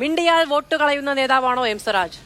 മിണ്ടിയാൽ vote കളയുന്ന നേതാവാണോ M Swaraj?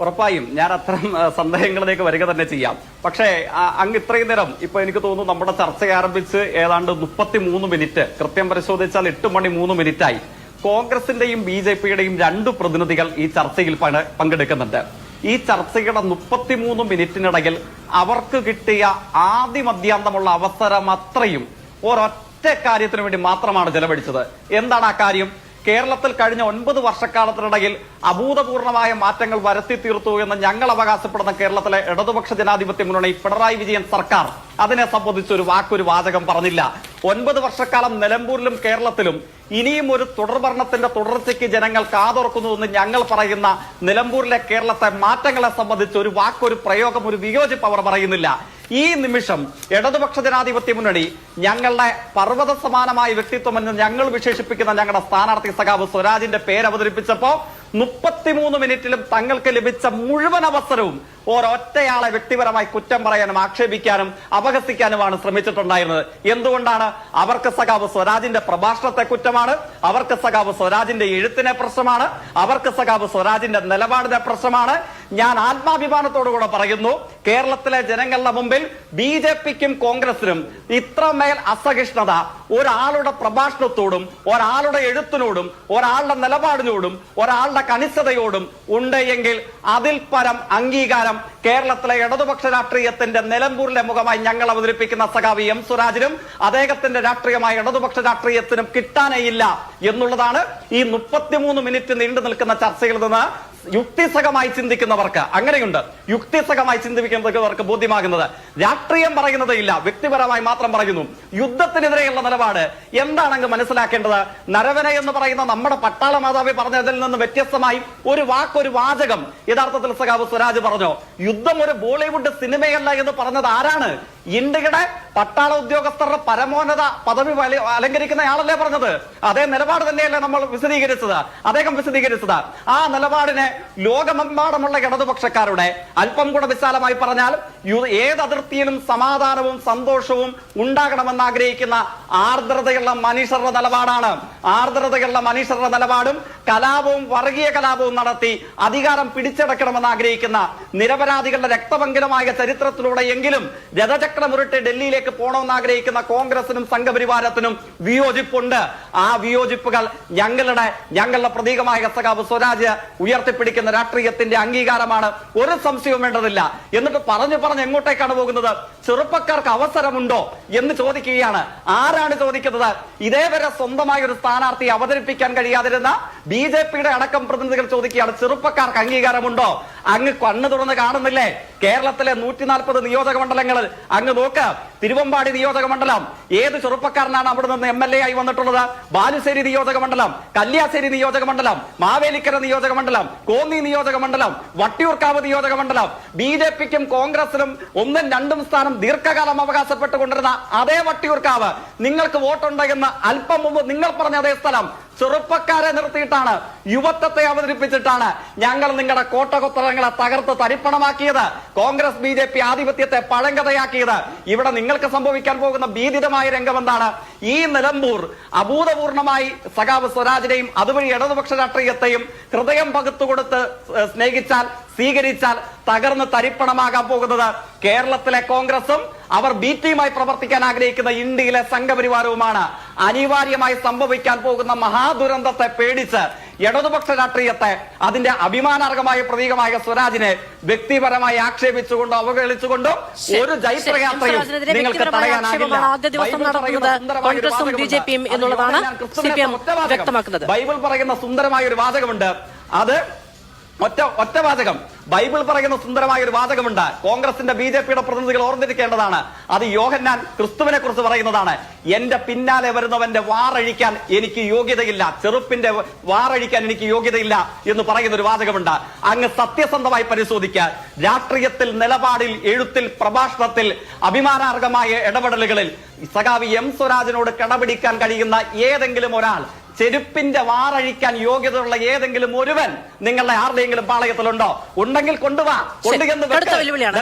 ഉറപ്പായും ഞാൻ അത്തരം സന്ദേഹങ്ങളിലേക്ക് വരിക തന്നെ ചെയ്യാം. പക്ഷേ അങ്ങ് ഇത്രയും നേരം ഇപ്പൊ എനിക്ക് തോന്നുന്നു നമ്മുടെ ചർച്ച ആരംഭിച്ച് ഏതാണ്ട് മുപ്പത്തി മൂന്ന് മിനിറ്റ് കൃത്യം പരിശോധിച്ചാൽ എട്ട് മണി മൂന്ന് മിനിറ്റായി കോൺഗ്രസിന്റെയും ബി ജെ പിയുടെയും രണ്ട് പ്രതിനിധികൾ ഈ ചർച്ചയിൽ പങ്കെ- പങ്കെടുക്കുന്നുണ്ട്. ഈ ചർച്ചയുടെ മുപ്പത്തിമൂന്ന് മിനിറ്റിനിടയിൽ അവർക്ക് കിട്ടിയ ആദ്യ മധ്യാന്തമുള്ള അവസരം അത്രയും ഒരൊറ്റ കാര്യത്തിന് വേണ്ടി മാത്രമാണ് ചെലവഴിച്ചത്. എന്താണ് ആ കാര്യം? കേരളത്തിൽ കഴിഞ്ഞ ഒൻപത് വർഷക്കാലത്തിനിടയിൽ അഭൂതപൂർണമായ മാറ്റങ്ങൾ വരുത്തി തീർത്തു എന്ന് ഞങ്ങൾ അവകാശപ്പെടുന്ന കേരളത്തിലെ ഇടതുപക്ഷ ജനാധിപത്യ മുന്നണി പിണറായി വിജയൻ സർക്കാർ അതിനെ സംബന്ധിച്ച് ഒരു വാക്കൊരു വാചകം പറഞ്ഞില്ല. ഒൻപത് വർഷക്കാലം നിലമ്പൂരിലും കേരളത്തിലും ഇനിയും ഒരു തുടർഭരണത്തിന്റെ തുടർച്ചയ്ക്ക് ജനങ്ങൾ കാതോർക്കുന്നു എന്ന് ഞങ്ങൾ പറയുന്ന നിലമ്പൂരിലെ കേരളത്തെ മാറ്റങ്ങളെ സംബന്ധിച്ച് ഒരു വാക്കൊരു പ്രയോഗം ഒരു വിയോജിപ്പ് അവർ പറയുന്നില്ല. ഈ നിമിഷം ഇടതുപക്ഷ ജനാധിപത്യ മുന്നണി ഞങ്ങളുടെ പർവത സമാനമായ വ്യക്തിത്വം എന്ന് ഞങ്ങൾ വിശേഷിപ്പിക്കുന്ന ഞങ്ങളുടെ സ്ഥാനാർത്ഥി സഖാവ് സ്വരാജിന്റെ പേര് അവതരിപ്പിച്ചപ്പോ മുപ്പത്തിമൂന്ന് മിനിറ്റിലും തങ്ങൾക്ക് ലഭിച്ച മുഴുവൻ അവസരവും ഒരൊറ്റയാളെ വ്യക്തിപരമായി കുറ്റം പറയാനും ആക്ഷേപിക്കാനും അപഹസിക്കാനുമാണ് ശ്രമിച്ചിട്ടുണ്ടായിരുന്നത്. എന്തുകൊണ്ടാണ്? അവർക്ക് സഖാവ് സ്വരാജിന്റെ പ്രഭാഷണത്തെ കുറ്റമാണ് അവർക്ക് സഖാവ് സ്വരാജിന്റെ എഴുത്തിനെ പ്രശ്നമാണ് അവർക്ക് സഖാവ് സ്വരാജിന്റെ നിലപാടിനെ പ്രശ്നമാണ്. ഞാൻ ആത്മാഭിമാനത്തോടുകൂടെ പറയുന്നു കേരളത്തിലെ ജനങ്ങളുടെ മുമ്പിൽ ബി ജെ പിക്കും കോൺഗ്രസിനും ഇത്രമേൽ അസഹിഷ്ണുത ഒരാളുടെ പ്രഭാഷണത്തോടും ഒരാളുടെ എഴുത്തിനോടും ഒരാളുടെ നിലപാടിനോടും ഒരാളുടെ കണിശതയോടും ഉണ്ട് എങ്കിൽ അതിൽ പരം അംഗീകാരം കേരളത്തിലെ ഇടതുപക്ഷ രാഷ്ട്രീയത്തിന്റെ നിലമ്പൂരിലെ മുഖമായി ഞങ്ങൾ അവതരിപ്പിക്കുന്ന സഖാവി എം സുരാജിനും അദ്ദേഹത്തിന്റെ രാഷ്ട്രീയമായ ഇടതുപക്ഷ രാഷ്ട്രീയത്തിനും കിട്ടാനേയില്ല എന്നുള്ളതാണ് ഈ മുപ്പത്തിമൂന്ന് മിനിറ്റ് നീണ്ടു നിൽക്കുന്ന ചർച്ചയിൽ നിന്ന് യുക്തിസഹമായി ചിന്തിക്കുന്നവർക്ക് അങ്ങനെയുണ്ട്. യുക്തിസഹമായി ചിന്തിക്കുന്നവർക്ക് ബോധ്യമാകുന്നത് രാഷ്ട്രീയം പറയുന്നത് ഇല്ല വ്യക്തിപരമായി മാത്രം പറയുന്നു. യുദ്ധത്തിനെതിരെയുള്ള നിലപാട് എന്താണെങ്കിൽ മനസ്സിലാക്കേണ്ടത്? നരവന എന്ന് പറയുന്ന നമ്മുടെ പട്ടാള മാതാവി പറഞ്ഞതിൽ നിന്ന് വ്യത്യസ്തമായി ഒരു വാക്കൊരു വാചകം യഥാർത്ഥത്തിൽ സഖാവ് സ്വരാജ് പറഞ്ഞു? യുദ്ധം ഒരു ബോളിവുഡ് സിനിമയല്ല എന്ന് പറഞ്ഞത് ആരാണ്? ഇന്ത്യയുടെ പട്ടാള ഉദ്യോഗസ്ഥരുടെ പരമോന്നത പദവി അലങ്കരിക്കുന്ന ആളല്ലേ പറഞ്ഞത്? അതേ നിലപാട് തന്നെയല്ലേ നമ്മൾ വിശദീകരിച്ചത്. അദ്ദേഹം വിശദീകരിച്ചത് ആ നിലപാടിനെ ലോകമെമ്പാടുമുള്ള ഇടതുപക്ഷക്കാരുടെ അല്പം കൂടെ വിശാലമായി പറഞ്ഞാൽ ഏത് അതിർത്തിയിലും സമാധാനവും സന്തോഷവും ഉണ്ടാകണമെന്ന് ആഗ്രഹിക്കുന്ന ആർദ്രതയുള്ള മനുഷ്യരുടെ നിലപാടാണ്. ആർദ്രതയുള്ള മനുഷ്യരുടെ നിലപാടും കലാപവും വർഗീയ കലാപവും നടത്തി അധികാരം പിടിച്ചെടുക്കണമെന്ന് ആഗ്രഹിക്കുന്ന നിരപരാധികളുടെ രക്തപങ്കിലമായ ചരിത്രത്തിലൂടെ എങ്കിലും രഥചക്രമുരുട്ട് ഡൽഹിയിലേക്ക് പോകണമെന്ന് ആഗ്രഹിക്കുന്ന കോൺഗ്രസിനും സംഘപരിവാരത്തിനും വിയോജിപ്പുണ്ട്. ആ വിയോജിപ്പുകൾ ഞങ്ങളുടെ ഞങ്ങളുടെ പ്രതീകമായ സ്വരാജ് ഉയർത്തിപ്പിടിക്കുന്ന രാഷ്ട്രീയത്തിന്റെ അംഗീകാരമാണ്. ഒരു സംശയവും വേണ്ടതില്ല. എന്നിട്ട് പറഞ്ഞു പറഞ്ഞ് എങ്ങോട്ടേക്കാണ് പോകുന്നത്? ചെറുപ്പക്കാർക്ക് അവസരമുണ്ടോ എന്ന് ചോദിക്കുകയാണ്. ആരാണ് ചോദിക്കുന്നത്? ഇതേവരെ സ്വന്തമായ ഒരു സ്ഥാനാർത്ഥി അവതരിപ്പിക്കാൻ കഴിയാതിരുന്ന ബി ജെ പിയുടെ അടക്കം പ്രതിനിധികൾ ചോദിക്കുകയാണ്. ചെറുപ്പക്കാർക്ക് അംഗീകാരമുണ്ടോ? അങ്ങ് കണ്ണു തുറന്ന് കാണുന്നില്ലേ? കേരളത്തിലെ നൂറ്റി നാൽപ്പത് നിയോജക മണ്ഡലങ്ങൾ അങ്ങ് നോക്ക്. തിരുവമ്പാടി നിയോജക മണ്ഡലം ഏത് ചെറുപ്പക്കാരനാണ് അവിടെ നിന്ന് എം എൽ എ ആയി വന്നിട്ടുള്ളത്? ബാലുശ്ശേരി നിയോജക മണ്ഡലം കല്യാശ്ശേരി നിയോജക മണ്ഡലം മാവേലിക്കര നിയോജക മണ്ഡലം കോന്നി നിയോജക മണ്ഡലം വട്ടിയൂർക്കാവ് നിയോജക മണ്ഡലം ബി ജെ പിക്കും കോൺഗ്രസിനും ഒന്നും രണ്ടും സ്ഥാനം ദീർഘകാലം അവകാശപ്പെട്ടുകൊണ്ടിരുന്ന അതേ വട്ടിയൂർക്കാവ്. നിങ്ങൾക്ക് വോട്ടുണ്ടെന്ന് അല്പം മുമ്പ് നിങ്ങൾ പറഞ്ഞ അതേ സ്ഥലം. ചെറുപ്പക്കാരെ നിർത്തിയിട്ടാണ് യുവത്വത്തെ അവതരിപ്പിച്ചിട്ടാണ് ഞങ്ങൾ നിങ്ങളുടെ കോട്ടകൊത്തളങ്ങളെ തകർത്ത് തരിപ്പണമാക്കിയത്. കോൺഗ്രസ് ബി ജെ പി ആധിപത്യത്തെ പഴങ്കഥയാക്കിയത്. ഇവിടെ നിങ്ങൾക്ക് സംഭവിക്കാൻ പോകുന്ന ഭീതിതമായ രംഗം എന്താണ് ഈ നിലമ്പൂർ അഭൂതപൂർണമായി സഖാവ് സ്വരാജിനെയും അതുവഴി ഇടതുപക്ഷ രാഷ്ട്രീയത്തെയും ഹൃദയം പകുത്തുകൊടുത്ത് സ്നേഹിച്ചാൽ സ്വീകരിച്ചാൽ തകർന്ന് തരിപ്പണമാകാൻ പോകുന്നത് കേരളത്തിലെ കോൺഗ്രസും അവർ ബി ടിയുമായി പ്രവർത്തിക്കാൻ ആഗ്രഹിക്കുന്ന ഇന്ത്യയിലെ സംഘപരിവാരവുമാണ് അനിവാര്യമായി സംഭവിക്കാൻ പോകുന്ന മഹാദുരന്തത്തെ പേടിച്ച് ഇടതുപക്ഷ രാഷ്ട്രീയത്തെ അതിന്റെ അഭിമാനാർഹമായ പ്രതീകമായ സ്വരാജിനെ വ്യക്തിപരമായി ആക്ഷേപിച്ചുകൊണ്ടും അവഗണിച്ചുകൊണ്ടും ഒരു ജൈത്രയാത്രയും നിങ്ങൾക്ക് തടയാനാകില്ല ദിവസം ബൈബിൾ പറയുന്ന സുന്ദരമായ ഒരു വാചകമുണ്ട്. ബിജെപിയും അത് എന്നുള്ളതാണ് സിപിഎം ഒറ്റ വാചകം. വ്യക്തമാക്കുന്നത്. ബൈബിൾ പറയുന്ന സുന്ദരമായ ഒരു വാചകമുണ്ട് അത് ഒറ്റ ഒറ്റ വാചകം ബൈബിൾ പറയുന്ന സുന്ദരമായ ഒരു വാചകമുണ്ട്. കോൺഗ്രസിന്റെ ബി ജെ പിയുടെ പ്രതിനിധികൾ ഓർമ്മിരിക്കേണ്ടതാണ് അത് യോഹന്നാൻ ക്രിസ്തുവിനെ കുറിച്ച് പറയുന്നതാണ്. എന്റെ പിന്നാലെ വരുന്നവന്റെ വാറഴിക്കാൻ എനിക്ക് യോഗ്യതയില്ല. ചെറുപ്പിന്റെ വാറഴിക്കാൻ എനിക്ക് യോഗ്യതയില്ല എന്ന് പറയുന്ന ഒരു വാചകമുണ്ട്. അങ്ങ് സത്യസന്ധമായി പരിശോധിക്കുക. രാഷ്ട്രീയത്തിൽ നിലപാടിൽ എഴുത്തിൽ പ്രഭാഷണത്തിൽ അഭിമാനാർഹമായ ഇടപെടലുകളിൽ സഖാവി എം സ്വരാജിനോട് കടപിടിക്കാൻ കഴിയുന്ന ഏതെങ്കിലും ഒരാൾ ചെരുപ്പിന്റെ വാറഴിക്കാൻ യോഗ്യതയുള്ള ഏതെങ്കിലും ഒരുവൻ നിങ്ങളുടെ ആരുടെയെങ്കിലും പാളയത്തിലുണ്ടോ? ഉണ്ടെങ്കിൽ കൊണ്ടുവാ. കൊണ്ടുചെന്ന് വെല്ലുവിളിയാണ്.